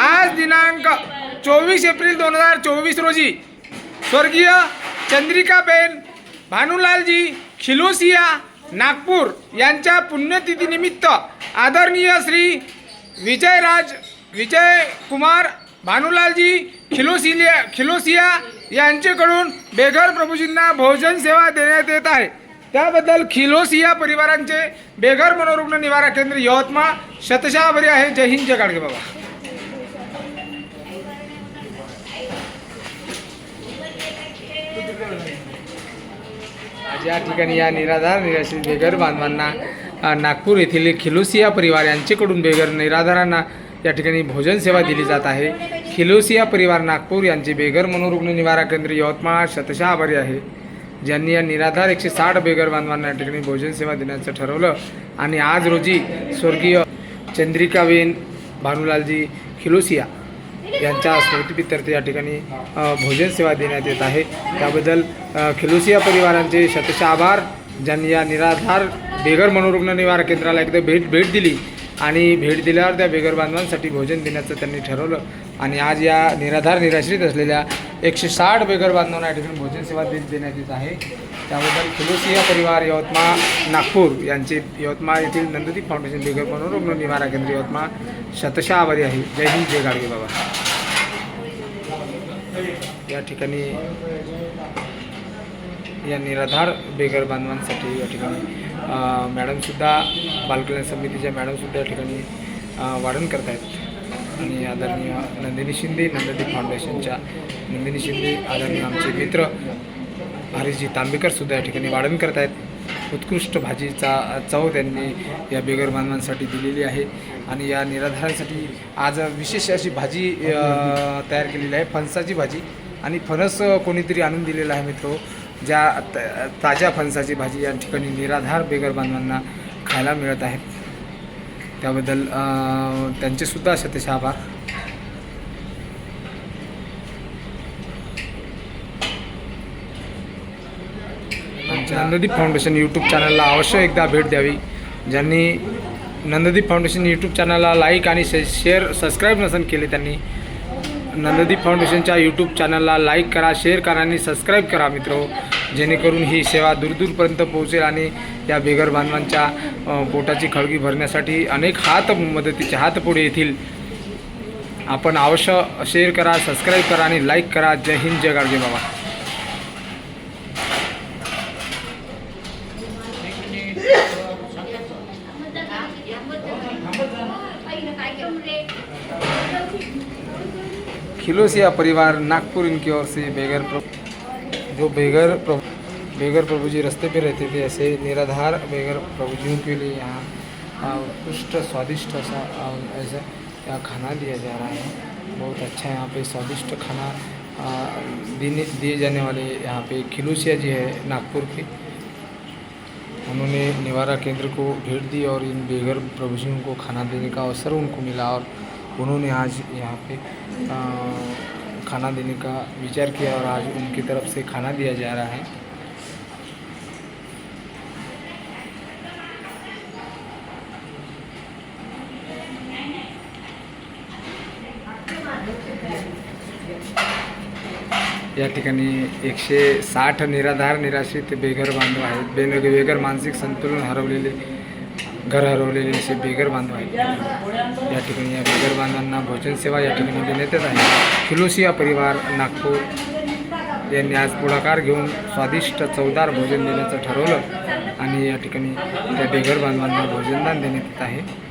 आज दिनांक चोवीस एप्रिल दोन हजार चोवीस रोजी स्वर्गीय चंद्रिकाबेन भानुलालजी खिलोसिया नागपूर यांच्या पुण्यतिथीनिमित्त आदरणीय श्री विजयराज विजय कुमार भानुलालजी खिलोसिलिया खिलोसिया यांच्याकडून बेघर प्रभूजींना भोजन सेवा देण्यात येत आहे. त्याबद्दल खिलोसिया परिवारांचे बेघर मनोरुग्ण निवारा केंद्र यवतमाळ शतशाभरी आहे. जय हिंद जय गाडगे बाबा. ज्या ठिकाणी या निराधार निराश्रित बेघर बांधवांना नागपूर येथील खिलोसिया परिवार यांच्याकडून बेघर निराधारांना या ठिकाणी भोजन सेवा दिली जात आहे. खिलोसिया परिवार नागपूर यांचे बेघर मनोरुग्ण निवारा केंद्र यवतमाळ शतशः आभारी आहे. ज्यांनी या निराधार एकशे साठ बेघर बांधवांना या ठिकाणी भोजन सेवा देण्याचं ठरवलं आणि आज रोजी स्वर्गीय चंद्रिकाबेन भानुलालजी खिलोसिया यांच्या स्मृतीप्रित्यर्थ या ठिकाणी भोजन सेवा देण्यात येत आहे. त्याबद्दल खिलुसिया परिवारांचे शतश आभार. ज्यांनी या निराधार बेघर मनोरुग्ण निवारण केंद्राला एकदा भेट भेट दिली आणि भेट दिल्यावर त्या बेघर बांधवांसाठी भोजन देण्याचं त्यांनी ठरवलं. आणि आज या निराधार निराश्रित असलेल्या एकशे साठ बेघर बांधवांना या ठिकाणी भोजन सेवा दे देण्यात येत आहे. त्याबद्दल खिलोसिया परिवार यवतमाळ नागपूर यांचे यवतमाळ येथील नंददीप फाउंडेशन बेघर मनोरुग्ण निवारा केंद्र यवतमाळ शतशा आभारी आहे. जय हिंद जय गाडगे बाबा. या ठिकाणी या निराधार बेघर बांधवांसाठी या ठिकाणी मॅडमसुद्धा बालकल्याण समितीच्या मॅडमसुद्धा या ठिकाणी वाढण करत आहेत आणि आदरणीय नंदिनी शिंदे नंददीप फाउंडेशनच्या नंदिनी शिंदे आदरणीय आमचे मित्र हरीशजी तांबेकरसुद्धा या ठिकाणी वाढवणी करत आहेत. उत्कृष्ट भाजीचा चव त्यांनी या बेगर बांधवांसाठी दिलेली आहे. आणि या निराधारांसाठी आज विशेष अशी भाजी तयार केलेली आहे. फणसाची भाजी आणि फणस कोणीतरी आणून दिलेला आहे मित्र. ज्या त- ताज्या फणसाची भाजी या ठिकाणी निराधार बेगर बांधवांना खायला मिळत आहेत त्याबद्दल अ, असे तसे आभार. आमच्या नंददीप फाउंडेशन यूट्यूब चॅनलला अवश्य एकदा भेट द्यावी. ज्यांनी नंददीप फाउंडेशन यूट्यूब चॅनलला लाईक आणि शे शेअर सबस्क्राईब नसन केले त्यांनी नंददीप फाउंडेशनच्या यूट्यूब चॅनलला लाईक करा शेअर करा आणि सबस्क्राईब करा मित्र. जेणेकरून ही सेवा दूरदूरपर्यंत पोहोचेल आणि या बेघर बांधवांच्या पोटाची खळगी भरण्यासाठी अनेक हात मदतीचे हात पुढे येतील. आपण अवश्य शेअर करा सबस्क्राईब करा आणि लाईक करा. जय हिंद जय गाडगे बाबा. खिलोसिया परिवार नागपुर इनकी ओर से बेघर प्रभु जो बेघर प्रभु बेघर प्रभु जी रास्ते पे रहते थे ऐसे निराधार बेघर प्रभुजियों के लिए यहाँ उत्कृष्ट स्वादिष्ट आ, ऐसा यहाँ खाना दिया जा रहा है। बहुत अच्छा यहाँ पे स्वादिष्ट खाना देने दिए जाने वाले यहाँ पे खिलोसिया जी है नागपुर के। उन्होंने निवारा केंद्र को भेंट दी और इन बेघर प्रभुजियों को खाना देने का अवसर उनको मिला और उन्होंने आज यहाँ पे आ, खाना देने का विचार किया और आज उनकी तरफ़ से खाना दिया जा रहा है। या ठिकाणी एकशे साठ निराधार निराश्रित बेघर बांधव आहेत. बेन बेघर मानसिक संतुलन हरवलेले घर हरवलेले असे बेघर बांधव आहेत. या ठिकाणी या बेघर बांधवांना भोजन सेवा या ठिकाणी देण्यात येत आहे. फिलोसिया परिवार नागपूर यांनी आज पुढाकार घेऊन स्वादिष्ट चवदार भोजन देण्याचं ठरवलं आणि या ठिकाणी त्या बेघर बांधवांना भोजनदान देण्यात येत आहे.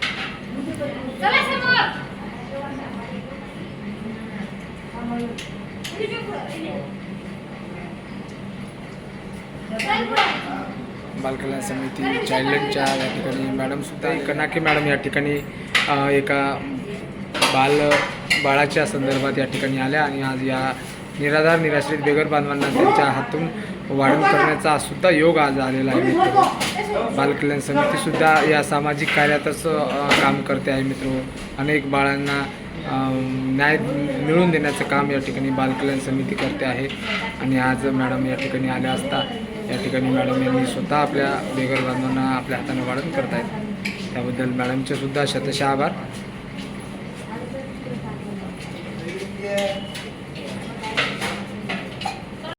बालकल्याण समिती चाइल्डलाईनच्या या ठिकाणी मॅडमसुद्धा कनाके मॅडम या ठिकाणी एका बाल बाळाच्या संदर्भात या ठिकाणी आल्या आणि आज या निराधार निराश्रित बेघर बांधवांना त्यांच्या हातून वाढून करण्याचा सुद्धा योग आज आलेला आहे मित्र बालकल्याण समितीसुद्धा या सामाजिक कार्यातच काम करते आहे मित्र अनेक बाळांना न्याय मिळवून देण्याचं काम या ठिकाणी बालकल्याण समिती करते आहे. आणि आज मॅडम या ठिकाणी आल्या असता या ठिकाणी मॅडम यांनी स्वतः आपल्या बेघर बांधवांना आपल्या हाताने वाढण करतायत. त्याबद्दल मॅडमचे सुद्धा शतशः आभार.